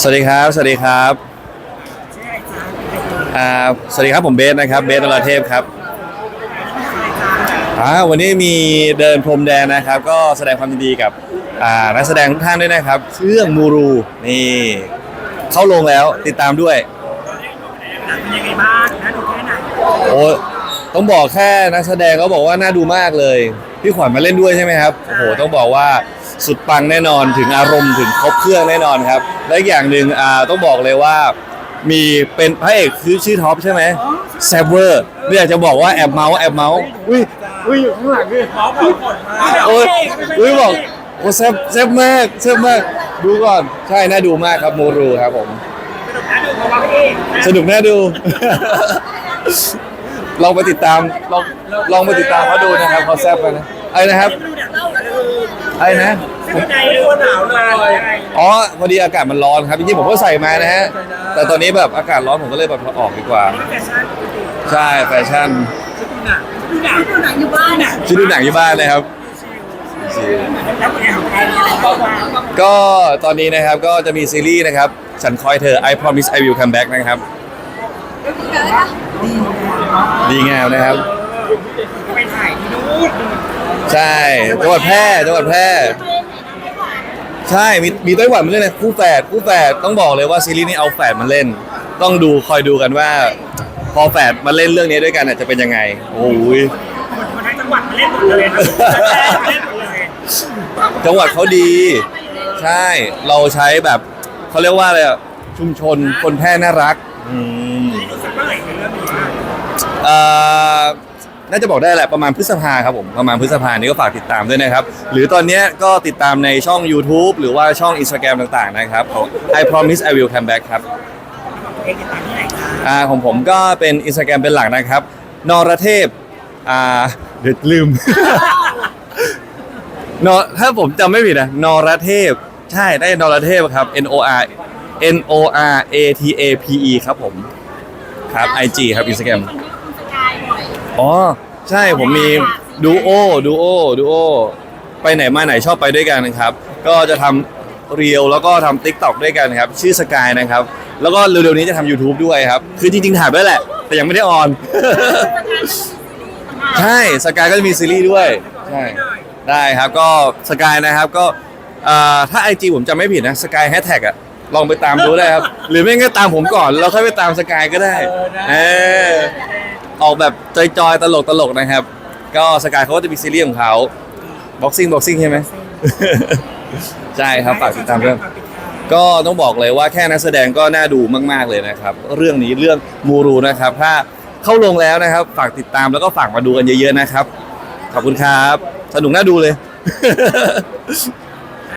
สวัสดีครับ สวัสดีครับชื่ออะไรจ๊ะอ่าสวัสดีครับผมเบสนะครับ เบสนรเทพครับอ่าวันนี้มีเดินพรมแดงนะครับ ก็แสดงความยินดีกับอ่านักแสดงทุกท่านด้วยนะครับเรื่องมูรูนี่ เข้าลงแล้วติดตามด้วย หนังเป็นยังไงบ้างนะดูแค่ไหนโอ้ต้องบอกแค่นักแสดงก็บอกว่าน่าดูมากเลย พี่ขวัญมาเล่นด้วยใช่ไหมครับโอ้โหต้องบอกว่า สุดปังแน่นอนถึงอารมณ์ถึงครบเครื่องแน่นอนครับ และอีกอย่างหนึ่งอ่าต้องบอกเลยว่า มีเป็นพระเอกคือชื่อท็อปใช่ไหมแซบเวอร์ไม่อยากจะบอกว่าแอบเมาส์แอบเมาส์อุ้ยอุ้ยอยู่ข้างหลังด้วยหมอบอกผลมาโอ้ยอุ้ยบอกโอ้แซบแซบมากแซบมากดูก่อนใช่น่าดูมากครับมูรูครับผมสนุกนะดูเพราะว่าพี่เอกนะสนุกน่าดูลองไปติดตามลองลองไปติดตามเขาดูนะครับเขาแซบกันนะไอ้นะครับไม่ดูเนี่ยเอ อไอ้นะข้างในดูหนาวเลยอ๋อพอดีอากาศมันร้อนครับจริงๆผมก็ใส่มานะฮะ แต่ตอนนี้แบบอากาศร้อนผมก็เลยแบบเอาออกดีกว่านี่แฟชั่นใช่แฟชั่นดูหนังดูหนังดูหนังอยู่บ้านอะชุดดูหนังอยู่บ้านเลยครับ แล้วเป็นไงของการมีอะไรบ้างวะก็ตอนนี้นะครับก็จะมีซีรีส์นะครับ ฉันคอยเธอ I promise I will come back นะครับ ดีงามนะครับ ไปถ่ายที่นู่น ใช่จังหวัดแพร่จังหวัดแพร่ ใช่มีมีไต้หวันมาเล่นนะคู่แฝดคู่แฝดต้องบอกเลยว่าซีรีส์นี้เอาแฝดมาเล่น ต้องดูคอยดูกันว่า พอแฝดมาเล่นเรื่องนี้ด้วยกันอะจะเป็นยังไง โอ้ยคนคนทั้งจังหวัดมาเล่นหมดเลยนะมาเล่นหมดเลยจังหวัดเขาดี ใช่เราใช้แบบเขาเรียกว่าอะไรอะชุมชนคนแพร่น่ารักอืมรู้สึกเมื่อไหร่ในเรื่องนี้เอ่อ น่าจะบอกได้แหละประมาณพฤษภาครับผมประมาณพฤษภานี้ก็ฝากติดตามด้วยนะครับ หรือตอนเนี้ยก็ติดตามในช่อง YouTube หรือว่าช่อง Instagram ต่างๆนะครับของ I promise I will come back ครับเองติดตามที่ไหนคะอ่าของผมก็เป็น Instagram เป็นหลักนะครับ นรเทพอ่าเดี๋ยวลืมนถ้าผมจำไม่ผิดนะนรเทพ ใช่ได้นรเทพครับ N O R N O R A T A P E ครับผมครับ IG ครับ Instagram คนที่คุณสกายบ่ อยอ๋อ ใช่ผมมีดูโอดูโอดูโอไปไหนมาไหนชอบไปด้วยกันนะครับ ก็จะทำเรียวแล้วก็ทำ t ิ k t o k ด้วยกันครับ ชื่อสกายนะครับ แล้วก็เร็วๆนี้จะทำ YouTube ด้วยครับ คือจริงๆถ่ายไปแล้วแหละ แต่ยังไม่ได้ออน ใช่สกายก็จะมีซีรีส์ด้วยใช่ได้ครับก็สกายนะครับก็อ่าถ้า IG ผมจำไม่ผิดนะสกายแฮชแท็กอะลองไปตามดูได้ครับ หรือไม่งั้นก็ตามผมก่อน แล้วค่อยไปตามสกายก็ได้เออ ออกแบบจอยๆ ตลกตลกๆนะครับ ก็สกายเขาก็จะมีซีรีส์ของเขาบ็อกซิ่งบ็อกซิ่งใช่ไหม ใช่ครับฝากติดตามด้วยก็ต้องบอกเลยว่าแค่นักแสดงก็น่าดูมาก ๆเลยนะครับ เรื่องนี้เรื่องมูรูนะครับ ถ้าเข้าลงแล้วนะครับ ฝากติดตามแล้วก็ฝากมาดูกันเยอะๆนะครับ ขอบคุณครับ สนุกน่าดูเลย